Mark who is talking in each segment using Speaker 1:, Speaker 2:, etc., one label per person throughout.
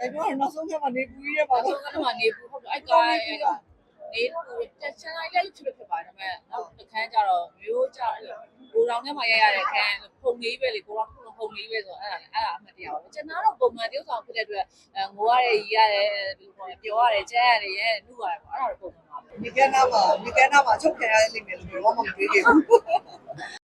Speaker 1: အဲ့တော့နောက်ဆုံးချက်မှာနေပူကြီးရဲ့ပါ
Speaker 2: ဘာ
Speaker 1: တော့
Speaker 2: လို့ကတော့နေဘူးဟုတ်တယ်အဲ့ကနေဘူးတက်ချင်လိုက်လည်းဖြစ်ဖြစ်ပါတယ်ဒါပေမဲ့နောက်တစ်ခန်းကျတော့မျိုးကျကိုတောင်ထဲမှာရရတဲ့ခန်းပုံလေးပဲလေကိုတော့ပုံလေးပဲဆိုတော့အဲ့ဒါအဲ့ဒါအမှတ်တရပါပဲကျွန်တော်တော့ပုံမှန်တယောက်ဆောင်ဖြစ်တဲ့အတွက်ငိုရတယ်ရီရတယ်ဘယ်လိုပြောပြောရတယ်ကြမ်းရတယ်ရဲနှုတ်ရတယ်ပေါ့အဲ့ဒါတော့ပုံမှန်ပါပဲ
Speaker 1: ဒီကနာမှာဒီကနာမှာချုပ်ခံရလိမ့်မယ်လို့ပြောမှမတွေးခဲ့ဘူး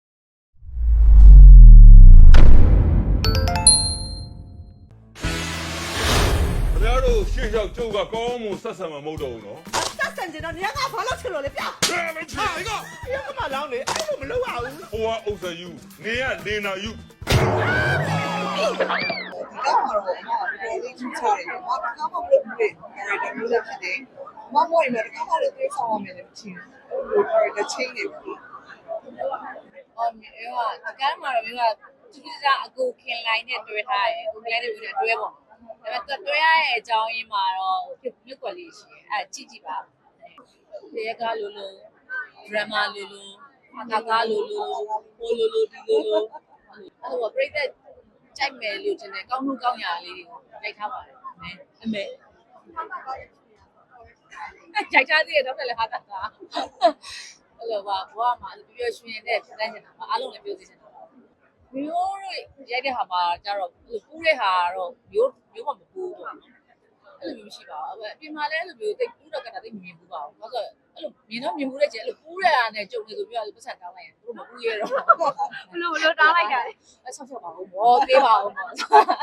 Speaker 3: တို့ရှေ့လျှောက်ကျုပ်ကကောင်းမှုဆက်ဆံမှာမဟုတ်တော့ဘူးနော်
Speaker 4: တက်ဆန်ကျင်တော့နေရာကဘာလို့ချစ်လို့လဲပြ
Speaker 3: ဘယ်လိုချင်
Speaker 4: ဟာကရကမလောင်းလေအဲ့လိုမလုပ်ရဘူး
Speaker 3: ဟိုကအုပ်စယူနေရလေနာယူ
Speaker 1: ဒီကမှာတော့အမတော်လေးချချတယ်။မတကားမမလို့ပြည့်တယ်ဒါမျိုးလည်းဖြစ်တယ်။မမွေးမယ်တကားမလည်းသိဆောင်ရမယ်လည်းမချင်ဘူး။ဟိုတော့တစ်ချင်းနေပြီ
Speaker 2: အော်မြေကဒီကမ်းမှာတော့မြေကသူကကအကူခင်လိုင်းနဲ့တွဲထားတယ်အကူခင်လိုင်းနဲ့ပြီးတော့တွဲပေါ့ဒါ ပေမဲ့သူတွဲရတဲ့အကြောင်းရင်းမှာတော့ဖြစ်မြုပ်ွက်လေးရှိတယ်အဲကြည့်ကြည့်ပါဒီကလိုလိုဒရမာလိုလိုကာကာလိုလိုဟိုလိုလိုဒီလိုလိုအဲ့လိုပြိသက်ကြိုက်မယ်လို့ထင်တယ်ကောင်းမှုကောင်းရာလေးတွေကိုလိုက်ထားပါတယ်အမေကြိုက်ထားသေးတယ်တော့လည်းဟာတာတာအဲ့လိုပါဘဝမှာပြပြရွှင်တဲ့ဖြစ်တဲ့နေတာပါအားလုံးလည်းပြောစီချင်တာပါ မျိုးရိုက်တဲ့ဟာမှာကျတော့ပူးတဲ့ဟာကတော့မျိုးမျိုးမှမပူးတော့အဲ့လိုမျိုးမရှိပါဘူးအပြင်မှာလည်းအဲ့လိုမျိုးတိတ်ပူးတော့ကတာတိတ်မမြင်ဘူးပါဘူးဘာလို့အဲ့လိုမြင်တော့မြင်ဘူးတဲ့ကျအဲ့လိုပူးတဲ့အားနဲ့ကြုံနေဆိုပြီးတော့ပတ်စံတောင်းလိုက်ရင်သူတို့မပူးရတော့
Speaker 5: ဘလို့ဘလို့တားလိုက်တာလဲ
Speaker 2: အဲ့ဆောက်ဆောက်ပါဦးဘောသေးပါဦးပေါ့အဲ့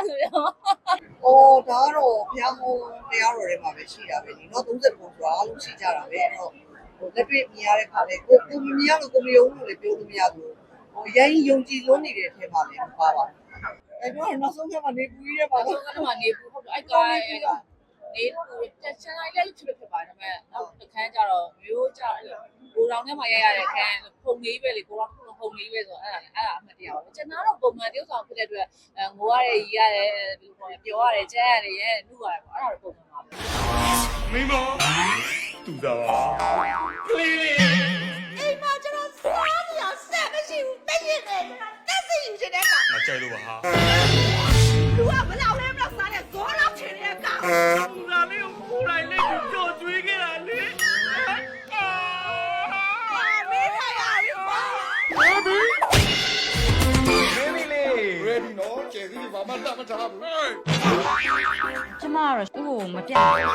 Speaker 2: လိုမျိုး။
Speaker 1: အော်ဒါကတော့ဘုရားဟောတရားတော်တွေမှာပဲရှိတာပဲဒီနော်30ပုံဆိုတာအားလုံးရှိကြတာပဲအဲ့တော့ဟိုလက်တွေ့မြင်ရတဲ့ခါလေကိုကိုမြင်ရလို့ကိုမယုံလို့လည်းပြောလို့မရဘူး။ ဟိုရရင်ယုံကြည်လွန်းနေတဲ့အထက်မှာလည်းမပါပါဘူး။အဲ့တော့နောက်ဆုံးချက်မှာနေပူကြီးရဲ့ပါ
Speaker 2: ဘာ
Speaker 1: တော့
Speaker 2: လို့ကတော့နေဘူးဟုတ်တယ်အဲ့ကနေဘူးတက်ချင်လိုက်လည်းဖြစ်ဖြစ်ပါတယ်ဒါပေမဲ့နောက်တစ်ခန်းကျတော့မျိုးကျကိုတောင်ထဲမှာရရတဲ့ခန်းပုံလေးပဲလေကိုတော့ပုံလေးပဲဆိုတော့အဲ့ဒါအဲ့ဒါအမှတ်တရပါပဲကျွန်တော်တော့ပုံမှန်တယောက်ဆောင်ဖြစ်တဲ့အတွက်ငိုရတယ်ရီရတယ်ဘယ်လိုပြောရတယ်ကြမ်းရတယ်ရဲနှုတ်ရတယ်ပေါ့အဲ့ဒါတော့ပုံမှန်ပါပဲ
Speaker 3: မိမတူတာပါကလေးလေး
Speaker 4: မရှိဘူးတည့်ရနေကျွန်တော်တက်စီယူချင်တဲ့က
Speaker 3: ငါကြိုက်လို့ပါဟာ
Speaker 4: လူကမလောက်လဲမလောက်စားတဲ့ဇောလောက်ချင်တဲ့က
Speaker 6: လူလာလေးကိုကိုယ်တိုင်လေးကိုကြော်ကျွေးခဲ့တာလေ
Speaker 4: ဟာမင်းထိုင်ရပြီပါ
Speaker 6: မေးပြီလေ
Speaker 7: ready နော်ကျယ်စီဘာမှတတ်မထားဘူး
Speaker 5: ကျမကတော့သူ့ကိုမပြတ်ဘူး
Speaker 7: အဲ့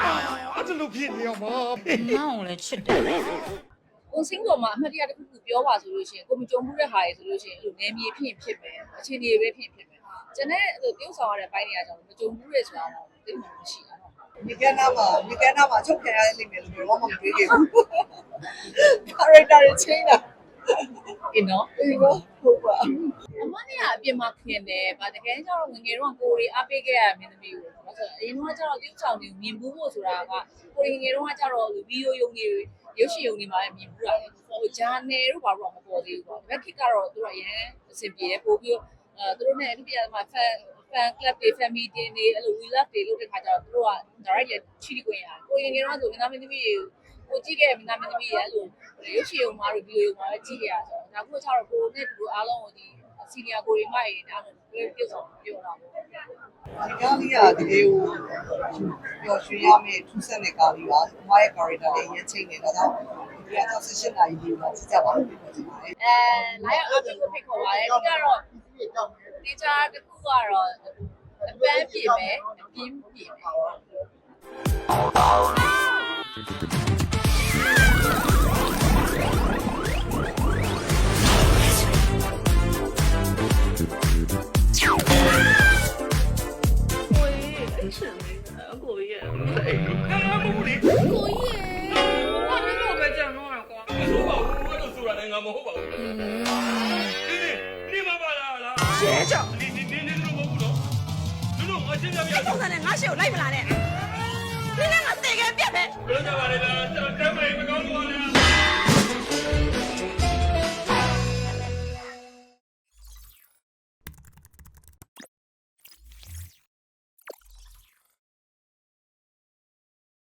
Speaker 7: ဒါလို့ဖြစ်နေအောင်ပါ
Speaker 5: မောင်ကိုလည်းချစ်တယ်
Speaker 2: ကိုစင်းပေါ်မှာအမှတ်တရတစ်ခုခုပြောပါဆိုလို့ရှိရင်ကိုမကြုံဘူးတဲ့ဟာတွေဆိုလို့ရှိရင်အဲ့လိုနေမြေဖြစ်ရင်ဖြစ်မယ်အခြေအနေပဲဖြစ်ရင်ဖြစ်မယ်ကျွန်တော်အဲ့လိုပြုတ်ဆောင်ရတဲ့ဘိုင်းတွေကကြောင့်မကြုံဘူးတဲ့ဆိုတာတော့သိမှမရှိတာတော့
Speaker 1: ဒီကနာမှာဒီကနာမှာချုပ်ခံရလိမ့်မယ်လို့ပြောမှမတွေးခဲ့ဘူး။ character တွေ change တာ
Speaker 2: အင်းနော်
Speaker 1: ဒီတော့ဟုတ်ပါ
Speaker 2: အမနဲ့ကအပြင်မှာခင်တယ်ဗာတကယ်ကျတော့ငငယ်တော့ကိုရီအားပေးခဲ့ရမင်းသမီးကို ဘာလို့အရင်ကကျတော့ပြုတ်ဆောင်နေမြင်ဘူးဖို့ဆိုတာကကိုရီငယ်တော့ကကျတော့ဗီဒီယိုယုံနေရုပ်ရှင်ယုံနေမှာမြင်ဘူးတာဟိုဂျာနယ်တို့ဘာလို့မပေါ်သေးဘူးပေါ့ဘက်ခစ်ကတော့သူတို့အရင်အဆင်ပြေတယ်ပို့ပြီးအဲသူတို့နဲ့အပြည့်အစုံ fan fan club တွေ family တွေနေအဲ့လို we love တွေလုပ်တဲ့ခါကျတော့သူတို့က direct ရချီးခွင့်ရတယ်ကိုရင်ငယ်တော့ဆိုမင်းသားမင်းသမီးကိုကြည့်ခဲ့မင်းသားမင်းသမီးရဲ့အဲ့လိုရုပ်ရှင်ယုံမှာတို့ဗီဒီယိုယုံမှာပဲကြည့်ရဆိုတော့ဒါကိုကျတော့ကိုနဲ့ဒီအားလုံးကိုဒီစီနီယာကိုရီမိုက်ဒါတော့ပြုတ်ဆောင်ပြောတာပေါ့
Speaker 1: ဒီကားလေးကတကယ်ကိုပျော်ရွှင်ရမယ့်ထူးဆန်းတဲ့ကားလေးပါ။မရဲ့ character လေးရင်းချင်းနေတာတော့ဒီကတော့ဆက်ရှင်နိုင်ပြီပါကြည့်ကြပါဦးပြောချင်ပါတယ်
Speaker 2: အဲလာရောက်အပြင်ကိုဖိတ်ခေါ်ပါတယ်ဒီကတော့ဒီချာတစ်ခုကတော့အပန်းပြေမယ်အပြင်းပြေမယ်
Speaker 3: မဟုတ်ပါဘူးဒီနေ့ဒီမှာပါလားလား
Speaker 4: ရဲကြောင့်
Speaker 3: ဒီဒီဒီဒီလို့မဟုတ်ဘူးနော်လူတို့အချင်းချင်းပြရ
Speaker 4: ပုံစံနဲ့ငါရှေ့ကိုလိုက်မလာနဲ့ဒီကငါတေခဲပြက်ပဲ
Speaker 3: ဘယ်လိုကြပါလဲလားတမ်းမလေးမကောင်းလို့ပါလား